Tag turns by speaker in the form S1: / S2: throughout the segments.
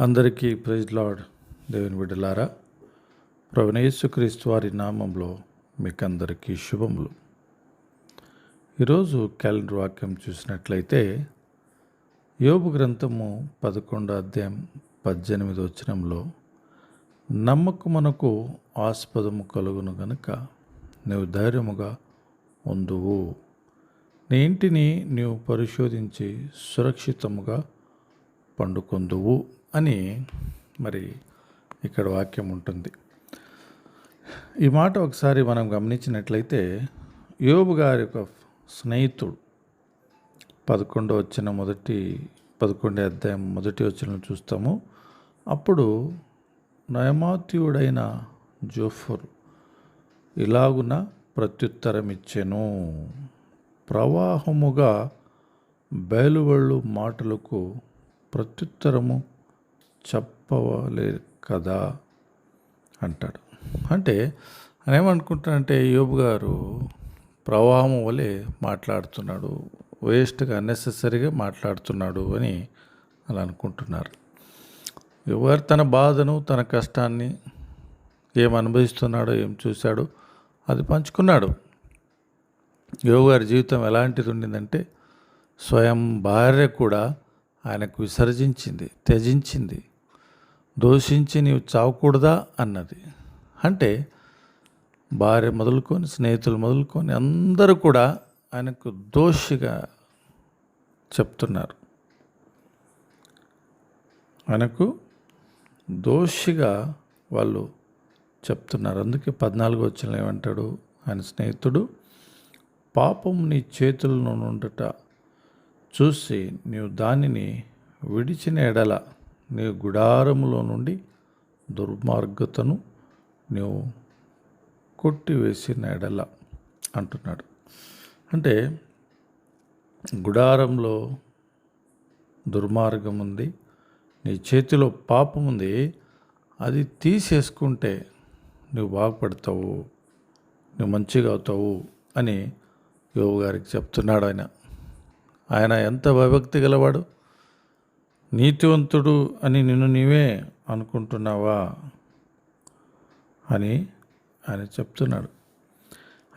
S1: అందరికీ praise lord. దేవుని బిడ్డలారా ప్రవణేశ్వక్రీస్తు వారి నామంలో మీకందరికీ శుభములు. ఈరోజు క్యాలెండర్ వాక్యం చూసినట్లయితే యోబు గ్రంథము పదకొండో అధ్యాయం పద్దెనిమిది వచనంలో నమ్మకమునకు ఆస్పదము కలుగును గనుక నీవు ధైర్యముగా ఉందువు. నీ ఇంటిని నీవు పరిశోధించి సురక్షితముగా పండుకొందువు. అని మరి ఇక్కడ వాక్యం ఉంటుంది. ఈ మాట ఒకసారి మనం గమనించినట్లయితే యోబు గారి యొక్క స్నేహితుడు పదకొండో వచ్చిన మొదటి పదకొండే అధ్యాయం మొదటి వచ్చిన చూస్తాము. అప్పుడు నయమాత్యుడైన జోఫర్ ఇలాగున ప్రత్యుత్తరం ఇచ్చెను ప్రవాహముగా బయలువళ్ళు మాటలకు ప్రత్యుత్తరము చెప్పవలే కదా అంటాడు. అంటే ఆయన ఏమనుకుంటాడంటే యోబు గారు ప్రవాహం వలె మాట్లాడుతున్నాడు వేస్ట్గా అన్నెసెసరీగా మాట్లాడుతున్నాడు అని అలా అనుకుంటున్నారు. ఎవరు తన బాధను తన కష్టాన్ని ఏం అనుభవిస్తున్నాడో ఏం చూశాడో అది పంచుకున్నాడు. యోగు గారి జీవితం ఎలాంటిది ఉండిందంటే స్వయం భార్య కూడా ఆయనకు విసర్జించింది త్యజించింది. దోషించి నీవు చావకూడదా అన్నది. అంటే భార్య మొదలుకొని స్నేహితులు మొదలుకొని అందరూ కూడా ఆయనకు దోషిగా చెప్తున్నారు. ఆయనకు దోషిగా వాళ్ళు చెప్తున్నారు. అందుకే పద్నాలుగు వచ్చిన ఏమంటాడు? ఆయన స్నేహితుడు పాపం నీ చేతుల్లో నుండుట చూసి నీవు దానిని విడిచిన ఎడల నీ గుడారములో నుండి దుర్మార్గతను నీవు కొట్టివేసిన ఎడల అంటున్నాడు. అంటే గుడారంలో దుర్మార్గం ఉంది నీ చేతిలో పాపం ఉంది అది తీసేసుకుంటే నువ్వు బాగుపడతావు నువ్వు మంచిగా అవుతావు అని యోగు గారికి చెప్తున్నాడు ఆయన. ఆయన ఎంత భయభక్తి గలవాడు? నీతివంతుడు అని నిన్ను నీవే అనుకుంటున్నావా? అని ఆయన చెప్తున్నాడు.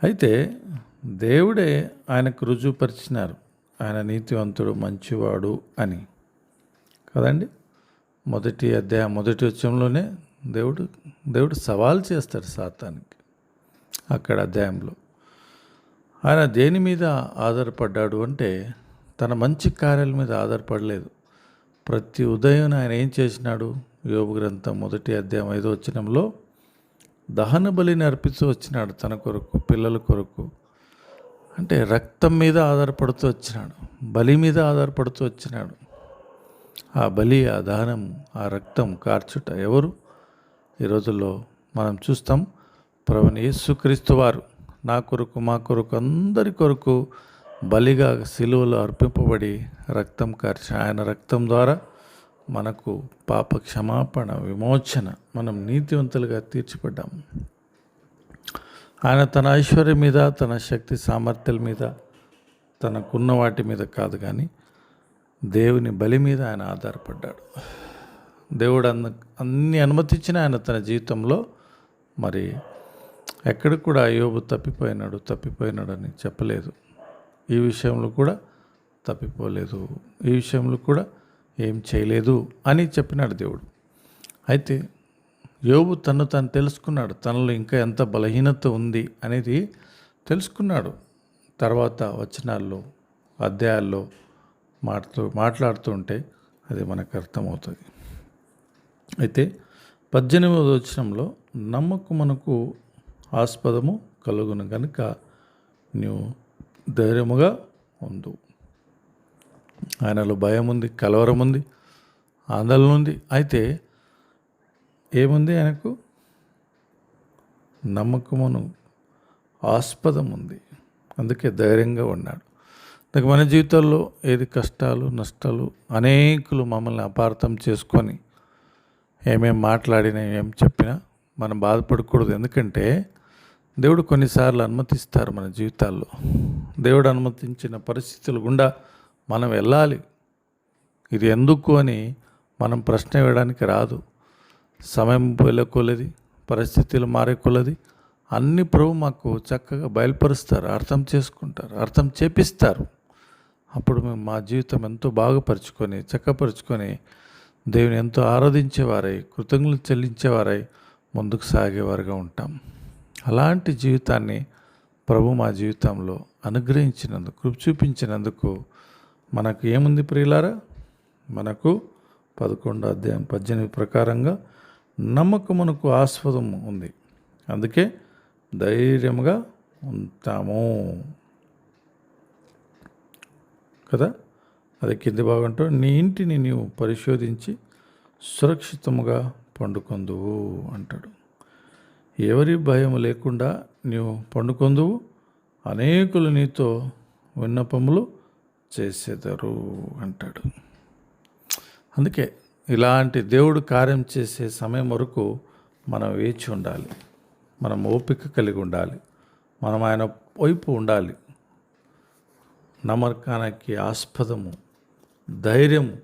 S1: అయితే దేవుడే ఆయనకు రుజువుపరిచినారు. ఆయన నీతివంతుడు మంచివాడు అని. కదండి? మొదటి అధ్యాయం మొదటి వచ్చంలోనే దేవుడు దేవుడు సవాల్ చేస్తాడు సాతానికి అక్కడ అధ్యాయంలో. ఆయన దేని మీద ఆధారపడ్డాడు అంటే తన మంచి కార్యాల మీద ఆధారపడలేదు. ప్రతి ఉదయం ఆయన ఏం చేసినాడు? యోగు గ్రంథం మొదటి అధ్యాయం ఐదో వచ్చినంలో దహన బలిని అర్పిస్తూ వచ్చినాడు తన కొరకు పిల్లల కొరకు. అంటే రక్తం మీద ఆధారపడుతూ వచ్చినాడు బలి మీద ఆధారపడుతూ వచ్చినాడు. ఆ బలి ఆ దహనం ఆ రక్తం కార్చుట ఎవరు? ఈ రోజుల్లో మనం చూస్తాం ప్రవణ యేసుక్రీస్తు వారు. నా కొరకు మా కొరకు అందరి కొరకు బలిగా శిలువలు అర్పింపబడి రక్తం కార్చి ఆయన రక్తం ద్వారా మనకు పాప క్షమాపణ విమోచన మనం నీతివంతులుగా తీర్చిపడ్డాం. ఆయన తన ఐశ్వర్యం మీద తన శక్తి సామర్థ్యాల మీద తనకున్న వాటి మీద కాదు కానీ దేవుని బలి మీద ఆయన ఆధారపడ్డాడు. దేవుడు అన్న అన్ని అనుమతించిన ఆయన తన జీవితంలో మరి ఎక్కడ కూడా అయోబు తప్పిపోయినాడు తప్పిపోయినాడు అని చెప్పలేదు. ఈ విషయంలో కూడా తప్పిపోలేదు. ఈ విషయంలో కూడా ఏం చేయలేదు అని చెప్పినాడు దేవుడు. అయితే యోబు తను తను తెలుసుకున్నాడు తనలో ఇంకా ఎంత బలహీనత ఉంది అనేది తెలుసుకున్నాడు. తర్వాత వచనాల్లో అధ్యాయాల్లో మాట్లాడుతూ మాట్లాడుతూ ఉంటే అది మనకు అర్థమవుతుంది. అయితే పద్దెనిమిదవ వచనంలో నమ్మకమునకు ఆస్పదము కలుగును కనుక నువ్వు ధైర్యముగా ఉండు. ఆయనలో భయం ఉంది కలవరం ఉంది ఆందోళన ఉంది అయితే ఏముంది ఆయనకు? నమ్మకమును ఆస్పదం ఉంది అందుకే ధైర్యంగా ఉన్నాడు. అందుకే మన జీవితాల్లో ఏది కష్టాలు నష్టాలు అనేకులు మమ్మల్ని అపార్థం చేసుకొని ఏమేం మాట్లాడినా ఏం చెప్పినా మనం బాధపడకూడదు. ఎందుకంటే దేవుడు కొన్నిసార్లు అనుమతిస్తారు మన జీవితాల్లో. దేవుడు అనుమతించిన పరిస్థితులు గుండా మనం వెళ్ళాలి. ఇది ఎందుకు అని మనం ప్రశ్న వేయడానికి రాదు. సమయం వెళ్ళకొలది పరిస్థితులు మారేకొలది అన్ని ప్రభు మాకు చక్కగా బయలుపరుస్తారు అర్థం చేసుకుంటారు అర్థం చేపిస్తారు. అప్పుడు మేము మా జీవితం ఎంతో బాగుపరుచుకొని చక్కపరుచుకొని దేవుని ఎంతో ఆరాధించేవారై కృతజ్ఞతలు చెల్లించేవారై ముందుకు సాగేవారుగా ఉంటాం. అలాంటి జీవితాన్ని ప్రభు మా జీవితంలో అనుగ్రహించినందుకు కృప చూపించినందుకు మనకు ఏముంది ప్రియులారా? మనకు పదకొండో అధ్యాయం పద్దెనిమిది ప్రకారంగా నమ్మకమునకు ఆస్పదం ఉంది. అందుకే ధైర్యంగా ఉంటాము. కదా? అది కింది భాగంతో నీ ఇంటిని నీవు పరిశోధించి సురక్షితముగా పండుకొందువు అంటాడు. ఎవరి భయం లేకుండా నీవు పండుకొందువు. అనేకులు నీతో విన్నపములు చేసేదరు అంటాడు. అందుకే ఇలాంటి దేవుడు కార్యం చేసే సమయం వరకు మనం వేచి ఉండాలి. మనం ఓపిక కలిగి ఉండాలి. మనం ఆయన వైపు ఉండాలి. నమ్మకానికి ఆస్పదము ధైర్యము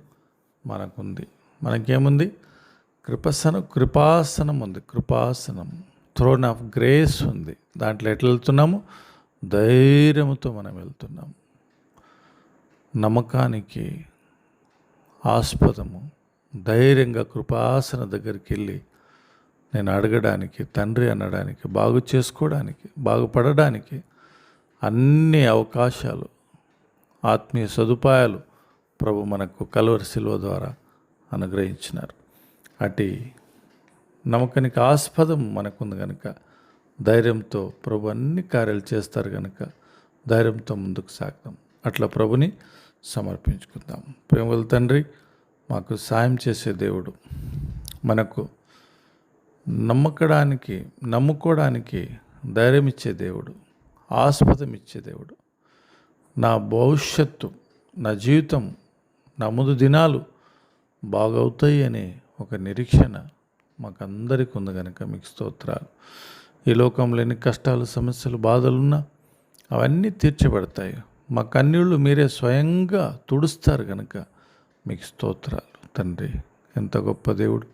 S1: మనకుంది. మనకేముంది? కృపసన కృపాసనం ఉంది కృపాసనం. థ్రోన్ ఆఫ్ గ్రేస్ ఉంది. దాంట్లో ఎట్లా వెళ్తున్నాము? ధైర్యంతో మనం వెళ్తున్నాము. నమ్మకానికి ఆస్పదము. ధైర్యంగా కృపాసన దగ్గరికి వెళ్ళి నేను అడగడానికి తండ్రి అనడానికి బాగు చేసుకోవడానికి బాగుపడడానికి అన్ని అవకాశాలు ఆత్మీయ సదుపాయాలు ప్రభు మనకు కలవరి శిల్వ ద్వారా అనుగ్రహించినారు. అటు నమ్మకానికి ఆస్పదం మనకుంది కనుక ధైర్యంతో ప్రభు అన్ని కార్యాలు చేస్తారు కనుక ధైర్యంతో ముందుకు సాగుతాం అట్లా ప్రభుని సమర్పించుకుందాం. ప్రేమల తండ్రి మాకు సాయం చేసే దేవుడు. మనకు నమ్మకడానికి నమ్ముకోవడానికి ధైర్యం ఇచ్చే దేవుడు ఆస్పదం ఇచ్చే దేవుడు. నా భవిష్యత్తు నా జీవితం నా ముందు దినాలు బాగవుతాయి అనే ఒక నిరీక్షణ మాకందరికి ఉంది కనుక మీకు స్తోత్రాలు. ఈ లోకంలో ఎన్ని కష్టాలు సమస్యలు బాధలున్నా అవన్నీ తీర్చబడతాయి మా కన్నీళ్ళు మీరే స్వయంగా తుడుస్తారు కనుక మీకు స్తోత్రాలు. తండ్రి ఎంత గొప్ప దేవుడు.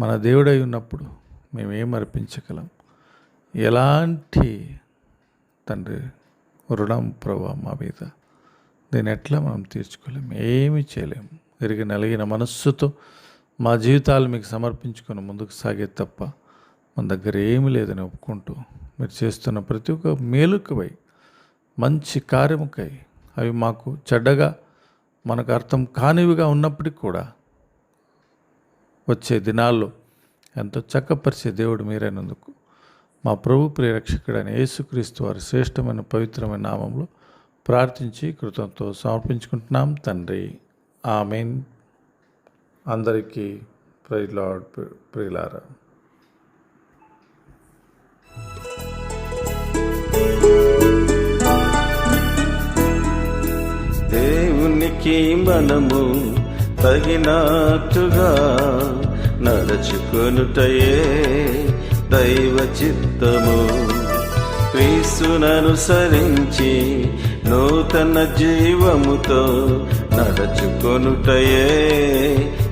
S1: మన దేవుడై ఉన్నప్పుడు మేమేం అర్పించగలం? ఎలాంటి తండ్రి రుణం ప్రభా మా మీద? దీన్ని ఎట్లా మనం తీర్చుకోలేము ఏమీ చేయలేము ఎరిగి నలిగిన మనస్సుతో మా జీవితాలు మీకు సమర్పించుకొని ముందుకు సాగే తప్ప మన దగ్గర ఏమీ లేదని ఒప్పుకుంటూ మీరు చేస్తున్న ప్రతి ఒక్క మేలుకవై మంచి కార్యముకై అవి మాకు చెడ్డగా మనకు అర్థం కానివిగా ఉన్నప్పటికీ కూడా వచ్చే దినాల్లో ఎంతో చక్కపరిచే దేవుడు మీరైనందుకు మా ప్రభు ప్రియరక్షకుడైన యేసుక్రీస్తు వారి శ్రేష్టమైన పవిత్రమైన నామంలో ప్రార్థించి కృతంతో సమర్పించుకుంటున్నాం. తండ్రి ఆమెన్. అందరికీ ప్రైలాడ్ ప్రియులారా.
S2: దేవునికి మనము తగినట్టుగా నడుచుకొనుటయే దైవ చిత్తము. క్రీస్తుననుసరించి నూతన జీవముతో నడుచుకొనుటయే